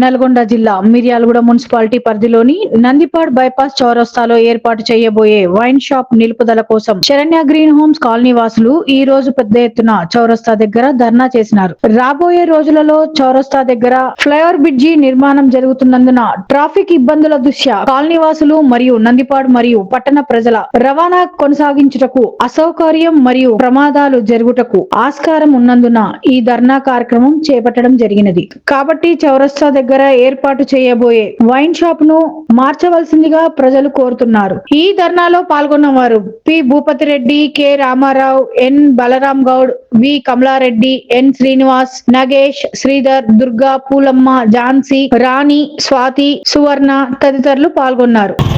నల్గొండ జిల్లా మిర్యాలగూడ మున్సిపాలిటీ పరిధిలోని నందిపాడ్ బైపాస్ చౌరస్తాలో ఏర్పాటు చేయబోయే వైన్ షాప్ నిలుపుదల కోసం శరణ్య గ్రీన్ హోమ్స్ కాలనీ వాసులు ఈ రోజు పెద్ద ఎత్తున చౌరస్తా దగ్గర ధర్నా చేసినారు. రాబోయే రోజులలో చౌరస్తా దగ్గర ఫ్లైఓవర్ బ్రిడ్జి నిర్మాణం జరుగుతున్నందున ట్రాఫిక్ ఇబ్బందుల దృష్ట్యా కాలనీ వాసులు మరియు నందిపాడ్ మరియు పట్టణ ప్రజల రవాణా కొనసాగించుటకు అసౌకర్యం మరియు ప్రమాదాలు జరుగుటకు ఆస్కారం ఉన్నందున ఈ ధర్నా కార్యక్రమం చేపట్టడం జరిగినది. కాబట్టి చౌరస్తా దగ్గర ఏర్పాటు చేయబోయే వైన్ షాప్ను మార్చవలసిందిగా ప్రజలు కోరుతున్నారు. ఈ ధర్నాలో పాల్గొన్న వారు P. Bhupathi Reddy K. Ramarao N. Balaram Goud V. Kamalareddy N. Srinivas Nagesh Sridhar Durga Poolamma Jhansi Rani Swathi Suvarna తదితరులు పాల్గొన్నారు.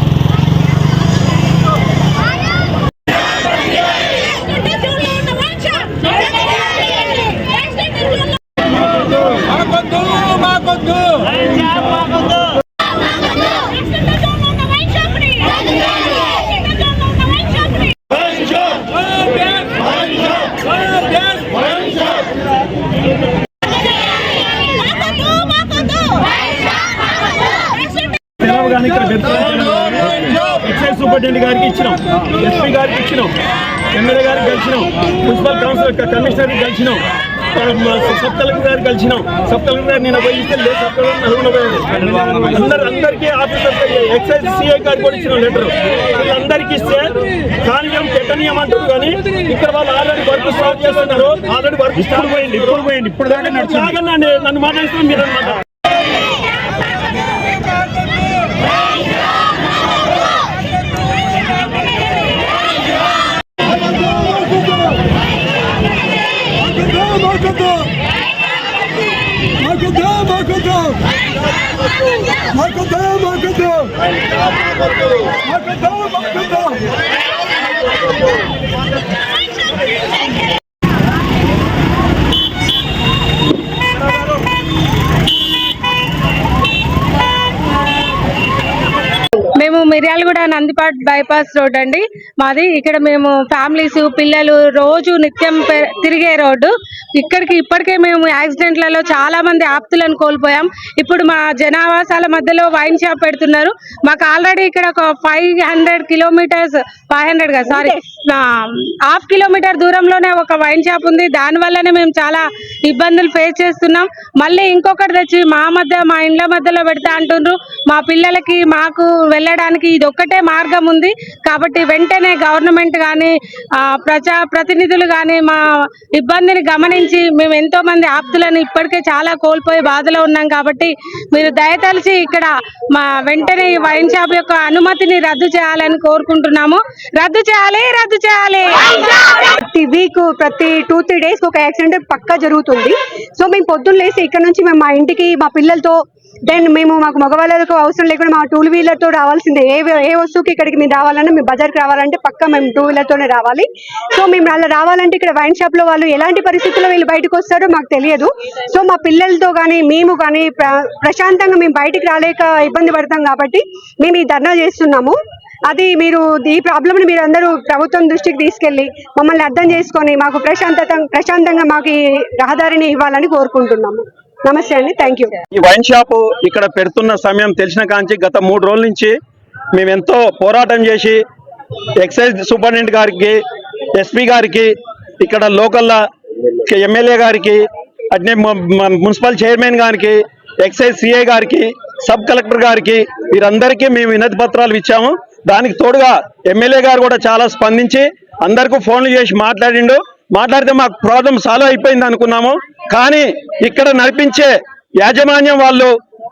సూపరింటెండెంట్ గారికి ఇచ్చినాం. ఎస్పీ గారికి ఇచ్చినాం. ఎమ్మెల్యే గారికి కలిసినాం. మున్సిపల్ కౌన్సిలర్ కమిషనర్ కలిసినాం. సబ్ కలెక్టర్ గారికి కలిసినాం. సబ్ కలెక్టర్ గారు నేను పోయి ఇస్తే లేదు సబ్ కలెక్టర్ నలుగురు పోయాడు అందరు అందరికీ ఆఫీసర్ ఎక్సైజ్ సిఐ గారికి కూడా ఇచ్చిన లెటర్. వీళ్ళందరికీ ఇస్తే కానియం పెట్టనీయం అంటారు కానీ ఇక్కడ వాళ్ళు ఆల్రెడీ వర్క్ స్టార్ట్ చేస్తున్నారు. ఆల్రెడీ వర్క్ స్టార్ట్ పోయింది ఇప్పుడు పోయింది ఇప్పుడు దాకా నన్ను మాట్లాడుతున్నాను మీరు అన్నమాట. మాకొద్దు మాకొద్దు మాకొద్దు మాకొద్దు మేము మిర్యాలగూడ నందిపాట్ బైపాస్ రోడ్ అండి. మాది ఇక్కడ మేము ఫ్యామిలీస్ పిల్లలు రోజు నిత్యం తిరిగే రోడ్డు. ఇక్కడికి ఇప్పటికే మేము యాక్సిడెంట్లలో చాలా మంది ఆప్తులను కోల్పోయాం. ఇప్పుడు మా జనావాసాల మధ్యలో వైన్ షాప్ పెడుతున్నారు. మాకు ఆల్రెడీ ఇక్కడ ఒక five hundred kilometres five hundred కదా సారీ హాఫ్ కిలోమీటర్ దూరంలోనే ఒక వైన్ షాప్ ఉంది. దాని వల్లనే మేము చాలా ఇబ్బందులు ఫేస్ చేస్తున్నాం. మళ్ళీ ఇంకొకటి తెచ్చి మా మధ్య మా ఇండ్ల మధ్యలో పెడతా అంటుండ్రు. మా పిల్లలకి మాకు వెళ్ళడానికి ఇది ఒక్కటే మార్గం ఉంది. కాబట్టి వెంటనే గవర్నమెంట్ కానీ ప్రజా ప్రతినిధులు కానీ మా ఇబ్బందిని గమనించి మేము ఎంతో మంది ఆప్తులను ఇప్పటికే చాలా కోల్పోయి బాధలో ఉన్నాం కాబట్టి మీరు దయతలిచి ఇక్కడ మా వెంటనే ఈ వైన్ షాప్ యొక్క అనుమతిని రద్దు చేయాలని కోరుకుంటున్నాము. రద్దు చేయాలి రద్దు చేయాలి. ప్రతి వీక్ ప్రతి టూ త్రీ డేస్ ఒక యాక్సిడెంట్ పక్కా జరుగుతుంది. సో మేము పొద్దున్న లేసి ఇక్కడ నుంచి మేము మా ఇంటికి మా పిల్లలతో దెన్ మేము మాకు మగవాళ్ళకు అవసరం లేకుండా మా టూ వీలర్తో రావాల్సిందే. ఏ ఏ వస్తువుకి ఇక్కడికి మీరు రావాలన్నా మీ బజార్కి రావాలంటే పక్క మేము టూ వీలర్ తోనే రావాలి. సో మేము అలా రావాలంటే ఇక్కడ వైన్ షాప్లో వాళ్ళు ఎలాంటి పరిస్థితుల్లో వీళ్ళు బయటకు వస్తారో మాకు తెలియదు. సో మా పిల్లలతో కానీ మేము కానీ ప్రశాంతంగా మేము బయటికి రాలేక ఇబ్బంది పడతాం కాబట్టి మేము ఈ ధర్నా చేస్తున్నాము. అది మీరు ఈ ప్రాబ్లమ్ని మీరు అందరూ ప్రభుత్వం దృష్టికి తీసుకెళ్ళి మమ్మల్ని అర్థం చేసుకొని మాకు ప్రశాంతత ప్రశాంతంగా మాకు ఈ రహదారిని ఇవ్వాలని కోరుకుంటున్నాము. నమస్తే అండి. థ్యాంక్ యూ ఈ వైన్ షాపు ఇక్కడ పెడుతున్న సమయం తెలిసిన కాంచి గత మూడు రోజుల నుంచి మేము ఎంతో పోరాటం చేసి ఎక్సైజ్ సూపరింటెండెంట్ గారికి ఎస్పీ గారికి ఇక్కడ లోకల్ ఎమ్మెల్యే గారికి అట్నే మున్సిపల్ చైర్మన్ గారికి ఎక్సైజ్ సిఐ గారికి సబ్ కలెక్టర్ గారికి వీరందరికీ మేము వినతి పత్రాలు ఇచ్చాము. దానికి తోడుగా ఎమ్మెల్యే గారు కూడా చాలా స్పందించి అందరికీ ఫోన్లు చేసి మాట్లాడిండు. మాట్లాడితే మాకు ప్రాబ్లం సాల్వ్ అయిపోయింది అనుకున్నాము. కానీ ఇక్కడ నడిపించే యాజమాన్యం వాళ్ళు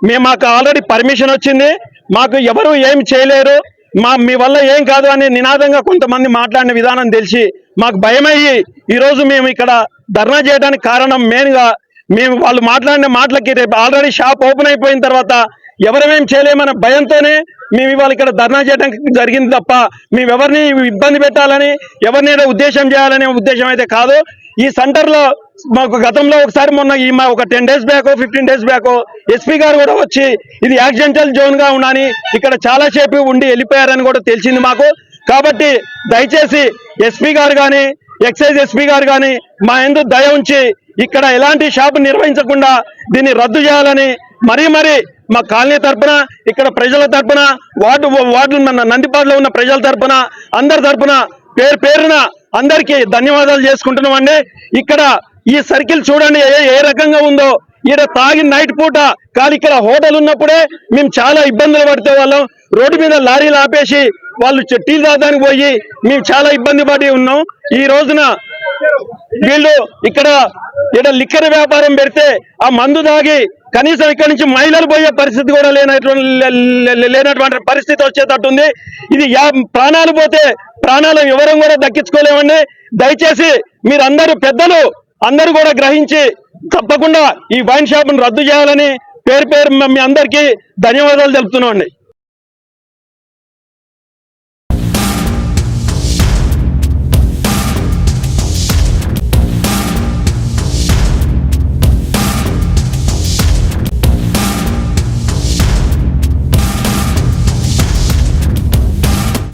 మేము మాకు ఆల్రెడీ పర్మిషన్ వచ్చింది. మాకు ఎవరు ఏం చేయలేరు. మా మీ వల్ల ఏం కాదు అని నినాదంగా కొంతమంది మాట్లాడిన విధానం తెలిసి మాకు భయమయ్యి ఈరోజు మేము ఇక్కడ ధర్నా చేయడానికి కారణం మెయిన్గా మేము వాళ్ళు మాట్లాడిన మాటలకి రేపు ఆల్రెడీ షాప్ ఓపెన్ అయిపోయిన తర్వాత ఎవరమేం చేయలేమన్న భయంతోనే మేము ఇవాళ ఇక్కడ ధర్నా చేయడం జరిగింది తప్ప మేము ఎవరిని ఇబ్బంది పెట్టాలని ఎవరినైనా ఉద్దేశం చేయాలనే ఉద్దేశం అయితే కాదు. ఈ సెంటర్లో మాకు గతంలో ఒకసారి మొన్న ఈ మా ఒక ten days back fifteen days back SP గారు కూడా వచ్చి ఇది యాక్సిడెంటల్ జోన్గా ఇక్కడ చాలా సేపు ఉండి వెళ్ళిపోయారని కూడా తెలిసింది మాకు. కాబట్టి దయచేసి ఎస్పీ గారు కానీ ఎక్సైజ్ ఎస్పీ గారు కానీ మా ఎందు దయ ఉంచి ఇక్కడ ఎలాంటి షాపు నిర్వహించకుండా దీన్ని రద్దు చేయాలని మరీ మరీ మా కాలనీ తరపున ఇక్కడ ప్రజల తరపున వార్డు వార్డు మన నందిపాడులో ఉన్న ప్రజల తరపున అందరి తరపున పేరు పేరున అందరికీ ధన్యవాదాలు చేసుకుంటున్నామండి. ఇక్కడ ఈ సర్కిల్ చూడండి ఏ ఏ రకంగా ఉందో. ఈడ తాగి నైట్ పూట కానీ ఇక్కడ హోటల్ ఉన్నప్పుడే మేము చాలా ఇబ్బందులు పడితే వాళ్ళం. రోడ్డు మీద లారీలు ఆపేసి వాళ్ళు చె- టీ తాగడానికి పోయి మేము చాలా ఇబ్బంది పడి ఉన్నాం. ఈ రోజున వీళ్ళు ఇక్కడ ఇక్కడ లిక్కర్ వ్యాపారం పెడితే ఆ మందు తాగి కనీసం ఇక్కడ నుంచి మహిళలు పోయే పరిస్థితి కూడా లేనటువంటి లే- లేనటువంటి పరిస్థితి వచ్చేటట్టుంది. ఇది యా- ప్రాణాలు పోతే ప్రాణాలు ఎవరం కూడా దక్కించుకోలేమండి. దయచేసి మీరందరూ పెద్దలు అందరూ కూడా గ్రహించి తప్పకుండా ఈ వైన్ షాప్ను రద్దు చేయాలని పేరు పేరు మీ అందరికీ ధన్యవాదాలు తెలుపుతున్నామండి.